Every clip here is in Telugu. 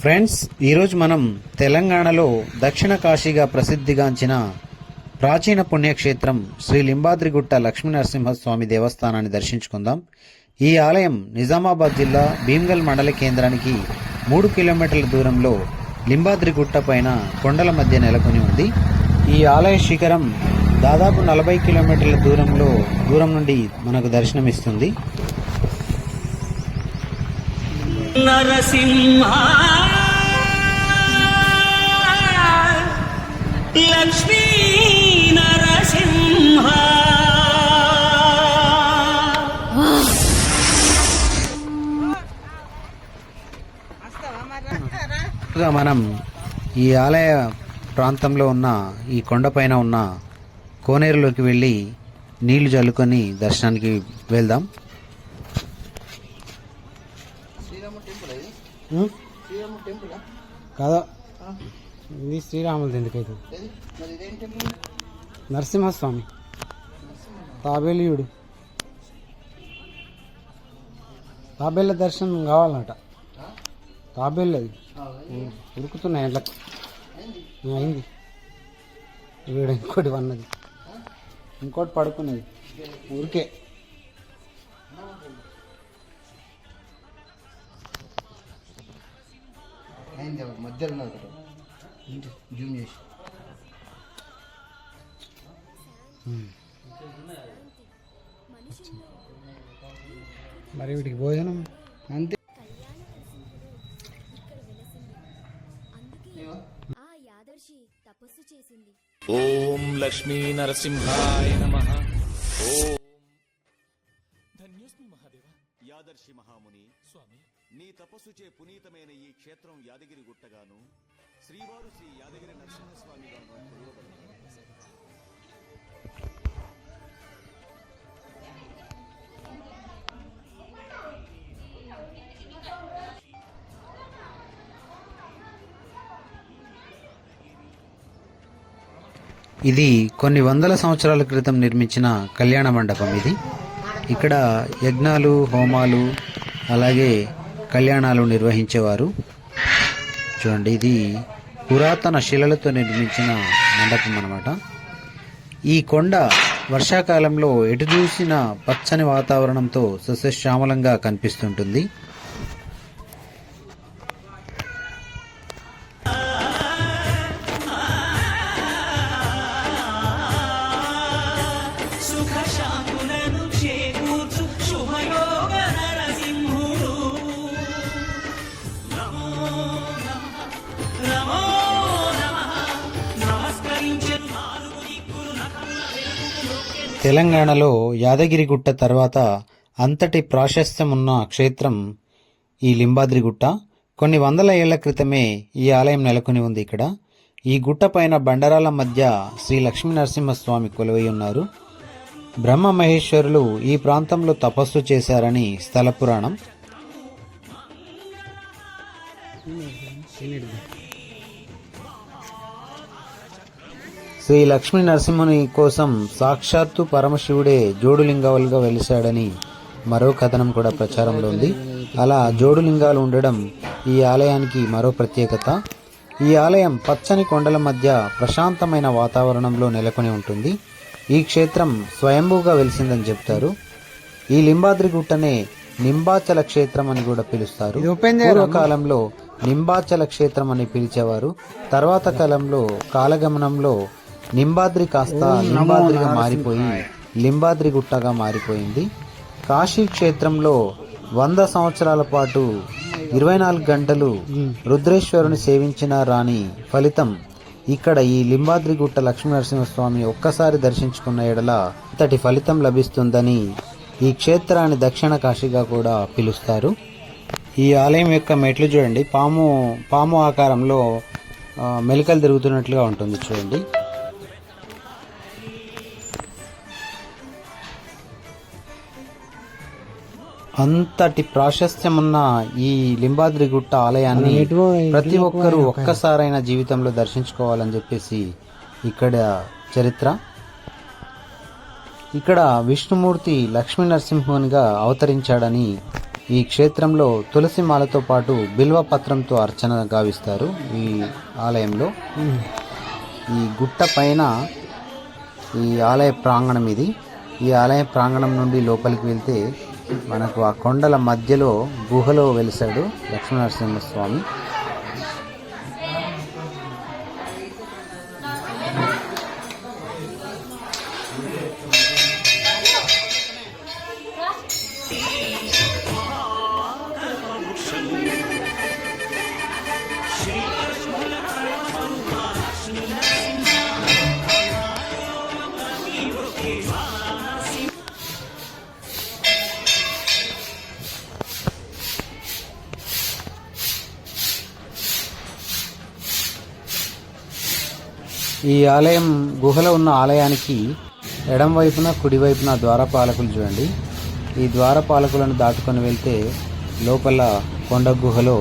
ఫ్రెండ్స్ ఈరోజు మనం తెలంగాణలో దక్షిణ కాశీగా ప్రసిద్ధిగాంచిన ప్రాచీన పుణ్యక్షేత్రం శ్రీ లింబాద్రిగుట్ట లక్ష్మీనరసింహస్వామి దేవస్థానాన్ని దర్శించుకుందాం. ఈ ఆలయం నిజామాబాద్ జిల్లా భీమ్గల్ మండల కేంద్రానికి మూడు కిలోమీటర్ల దూరంలో లింబాద్రిగుట్ట పైన కొండల మధ్య నెలకొని ఉంది. ఈ ఆలయ శిఖరం దాదాపు నలభై కిలోమీటర్ల దూరంలో దూరం నుండి మనకు దర్శనమిస్తుంది. నరసింహ. లక్ష్మీ నరసింహ. మనం ఈ ఆలయ ప్రాంతంలో ఉన్న ఈ కొండపైన ఉన్న కోనేరులోకి వెళ్ళి నీళ్ళు చల్లుకొని దర్శనానికి వెళ్దాం. కాదా? ఇది శ్రీరాములది ఎందుకైతే? నరసింహస్వామి. తాబేలియుడు. తాబేళ్ళ దర్శనం కావాలన్నట తాబేళ్ళది ఉరుకుతున్నాయి ఎండ్లకు అయింది. వీడు ఇంకోటి వన్నది. ఇంకోటి పడుకున్నది. ఊరికే. మధ్యలో ఉన్నది ఒకటి ఇంటి జూమ్ చేసి. మరి వీటికి భోజనం? అంతే. ఆ యాదర్శి తపస్సు చేసింది. ఓం లక్ష్మీ నరసింహాయ నమ. ఓం. ధన్యోస్మి మహాదేవ. యాదర్శి మహాముని స్వామి. నీ తపస్సుచే పునీతమైన ఈ క్షేత్రం యాదగిరి గుట్టగాను శ్రీవారు శ్రీ యాదగిరి నరసింహస్వామిగాను కొలువబడింది ఇది కొన్ని వందల సంవత్సరాల క్రితం నిర్మించిన కళ్యాణ మండపం ఇది. ఇక్కడ యజ్ఞాలు హోమాలు అలాగే కళ్యాణాలు నిర్వహించేవారు. చూడండి ఇది పురాతన శిలలతో నిర్మించిన మండపం అన్నమాట. ఈ కొండ వర్షాకాలంలో ఎటు చూసిన పచ్చని వాతావరణంతో సస్యశ్యామలంగా కనిపిస్తుంటుంది. తెలంగాణలో యాదగిరిగుట్ట తర్వాత అంతటి ప్రాశస్త్యం ఉన్న క్షేత్రం ఈ లింబాద్రిగుట్ట. కొన్ని వందల ఏళ్ళ క్రితమే ఈ ఆలయం నెలకొని ఉంది ఇక్కడ. ఈ గుట్ట పైన బండరాల మధ్య శ్రీ లక్ష్మీ నరసింహస్వామి కొలువై ఉన్నారు. బ్రహ్మ మహేశ్వరులు ఈ ప్రాంతంలో తపస్సు చేశారని స్థల పురాణం. శ్రీ లక్ష్మీ నరసింహుని కోసం సాక్షాత్తు పరమశివుడే జోడులింగాలుగా వెలిశాడని మరో కథనం కూడా ప్రచారంలో ఉంది. అలా జోడులింగాలు ఉండడం ఈ ఆలయానికి మరో ప్రత్యేకత. ఈ ఆలయం పచ్చని కొండల మధ్య ప్రశాంతమైన వాతావరణంలో నెలకొని ఉంటుంది. ఈ క్షేత్రం స్వయంభూగా వెలిసిందని చెప్తారు. ఈ లింబాద్రి గుట్టనే నింబాచల క్షేత్రం అని కూడా పిలుస్తారు? పూర్వకాలంలో నింబాచల క్షేత్రం అని పిలిచేవారు. తర్వాత కాలంలో కాలగమనంలో నింబాద్రి కాస్త లింబాద్రిగా మారిపోయి లింబాద్రి గుట్టగా మారిపోయింది. కాశీ క్షేత్రంలో వంద సంవత్సరాల పాటు ఇరవై నాలుగు గంటలు రుద్రేశ్వరుని సేవించిన రాని ఫలితం ఇక్కడ ఈ లింబాద్రి గుట్ట లక్ష్మీనరసింహస్వామి ఒక్కసారి దర్శించుకున్న ఎడల ఇంతటి ఫలితం లభిస్తుందని ఈ క్షేత్రాన్ని దక్షిణ కాశీగా కూడా పిలుస్తారు. ఈ ఆలయం యొక్క మెట్లు చూడండి. పాము పాము ఆకారంలో మెలికలు తిరుగుతున్నట్లుగా ఉంటుంది చూడండి. అంతటి ప్రాశస్త్యం ఉన్న ఈ లింబాద్రి గుట్ట ఆలయాన్ని ప్రతి ఒక్కరూ ఒక- ఒక్కసారైనా జీవితంలో దర్శించుకోవాలని చెప్పేసి ఇక్కడ చరిత్ర. ఇక్కడ విష్ణుమూర్తి లక్ష్మీ నరసింహునిగా అవతరించాడని ఈ క్షేత్రంలో తులసి మాలతో పాటు బిల్వ పత్రంతో అర్చన గావిస్తారు ఈ ఆలయంలో. ఈ గుట్ట పైన ఈ ఆలయ ప్రాంగణం ఇది. ఈ ఆలయ ప్రాంగణం నుండి లోపలికి వెళ్తే మనకు ఆ కొండల మధ్యలో గుహలో వెలిసాడు లక్ష్మీనరసింహస్వామి. ఈ ఆలయం గుహలో ఉన్న ఆలయానికి ఎడం వైపున కుడి వైపున ద్వారపాలకులు చూడండి. ఈ ద్వారపాలకులను దాటుకొని వెళ్తే లోపల కొండ గుహలో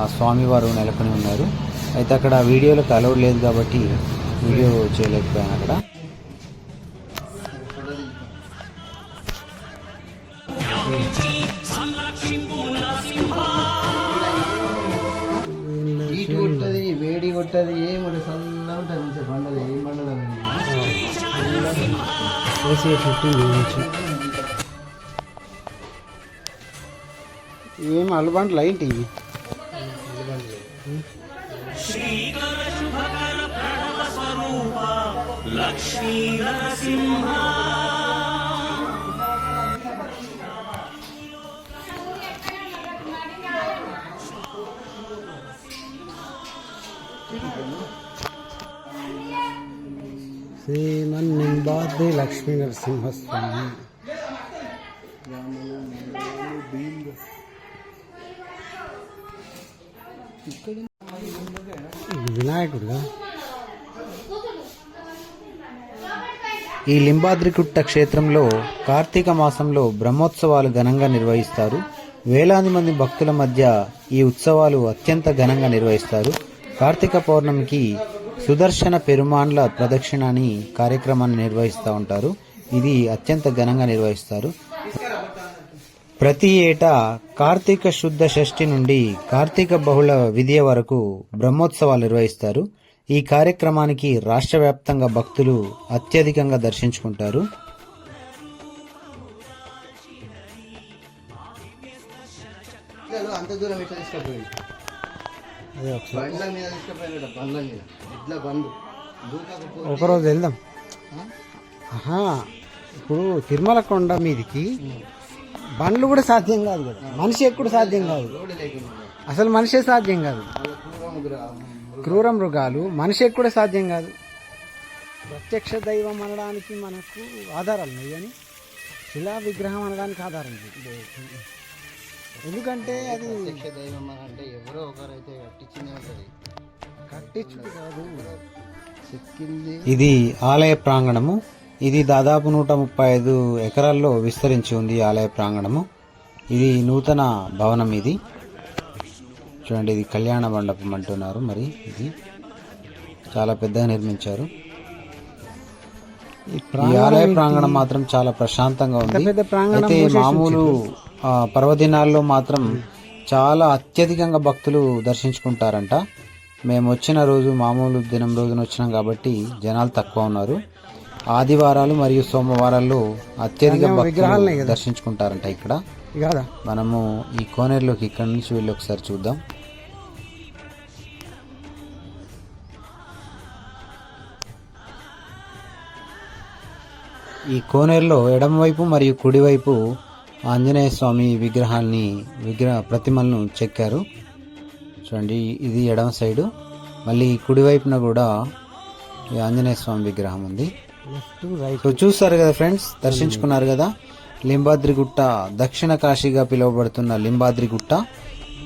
ఆ స్వామివారు నెలకొని ఉన్నారు. అయితే అక్కడ వీడియోలకు అలౌడ్ లేదు కాబట్టి వీడియో చేయలేకపోయాను అక్కడ. కొట్టది ఏమి చల్లగా ఉంటుంది మంచిగా పండదు ఏం నుంచి ఏం అల్లుబంట్లు ఏంటి ఇవి శ్రీకర శుభకర ప్రణవ స్వరూప లక్ష్మీ నరసింహ. శ్రీమన్నింబాద్రి లక్ష్మీ నరసింహస్వామి వినాయకుడుగా ఈ లింబాద్రికుట్ట క్షేత్రంలో కార్తీక మాసంలో బ్రహ్మోత్సవాలు ఘనంగా నిర్వహిస్తారు. వేలాది మంది భక్తుల మధ్య ఈ ఉత్సవాలు అత్యంత ఘనంగా నిర్వహిస్తారు. కార్తీక పౌర్ణమికి సుదర్శన పెరుమాన్ల ప్రదక్షిణ అని కార్యక్రమాన్ని నిర్వహిస్తూ ఉంటారు. ఇది అత్యంత ఘనంగా నిర్వహిస్తారు. ప్రతి ఏటా కార్తీక శుద్ధ షష్ఠి నుండి కార్తీక బహుళ విద్య వరకు బ్రహ్మోత్సవాలు నిర్వహిస్తారు. ఈ కార్యక్రమానికి రాష్ట్ర వ్యాప్తంగా భక్తులు అత్యధికంగా దర్శించుకుంటారు. అంత దూరం బండ్ల మీద తీసుకుపోయినట బండ్ల మీద. ఇట్లా బండ్లు దూకపోతే ఒకరోజు వెళ్దాం. ఆహా ఇప్పుడు తిరుమల కొండ మీదికి బండ్లు కూడా సాధ్యం కాదు కదా. మనిషి ఎక్కుడు సాధ్యం కాదు. అసలు మనిషే సాధ్యం కాదు. క్రూర మృగాలు మనిషి ఎక్కుడే సాధ్యం కాదు. ప్రత్యక్ష దైవం అనడానికి మనకు ఆధారాలు ఉన్నాయి కానీ శిలా విగ్రహం అనడానికి ఆధారం లేదు. ఎందుకంటే అది ప్రత్యక్ష దైవం అని అంటే ఎవరో ఒకరైతే కట్టించిందే ఉంటుంది. కట్టించుడు కాదు. చెక్కింది. ఇది ఆలయ ప్రాంగణము. ఇది దాదాపు నూట ముప్పై ఐదు ఎకరాల్లో విస్తరించి ఉంది ఈ ఆలయ ప్రాంగణము. ఇది నూతన భవనం ఇది. చూడండి ఇది కళ్యాణ మండపం అంటున్నారు మరి ఇది. చాలా పెద్దగా నిర్మించారు. ఈ ఆలయ ప్రాంగణం మాత్రం చాలా ప్రశాంతంగా ఉంది. అయితే మామూలు పర్వదినాల్లో మాత్రం చాలా అత్యధికంగా భక్తులు దర్శించుకుంటారంట. మేము వచ్చిన రోజు మామూలు దినం రోజున వచ్చినాం కాబట్టి జనాలు తక్కువ ఉన్నారు. ఆదివారాలు మరియు సోమవారాల్లో అత్యధిక భక్తులు దర్శించుకుంటారంట ఇక్కడ. మనము ఈ కోనేరులోకి ఇక్కడ నుంచి వెళ్ళి ఒకసారి చూద్దాం. ఈ కోనేరులో ఎడమవైపు మరియు కుడివైపు ఆంజనేయ స్వామి విగ్రహాల్ని విగ్రహ ప్రతిమలను చెక్కారు. చూడండి ఇది ఎడమ సైడు. మళ్ళీ కుడివైపున కూడా ఈ ఆంజనేయ స్వామి విగ్రహం ఉంది. సో చూస్తారు కదా ఫ్రెండ్స్ దర్శించుకున్నారు కదా? లింబాద్రి గుట్ట దక్షిణ కాశీగా పిలువబడుతున్న లింబాద్రి గుట్ట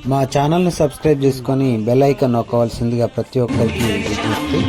మా ఛానల్ని సబ్స్క్రైబ్ చేసుకొని బెల్ ఐకాన్ నొక్కవలసిందిగా ప్రతి ఒక్కరికి విజ్ఞప్తి.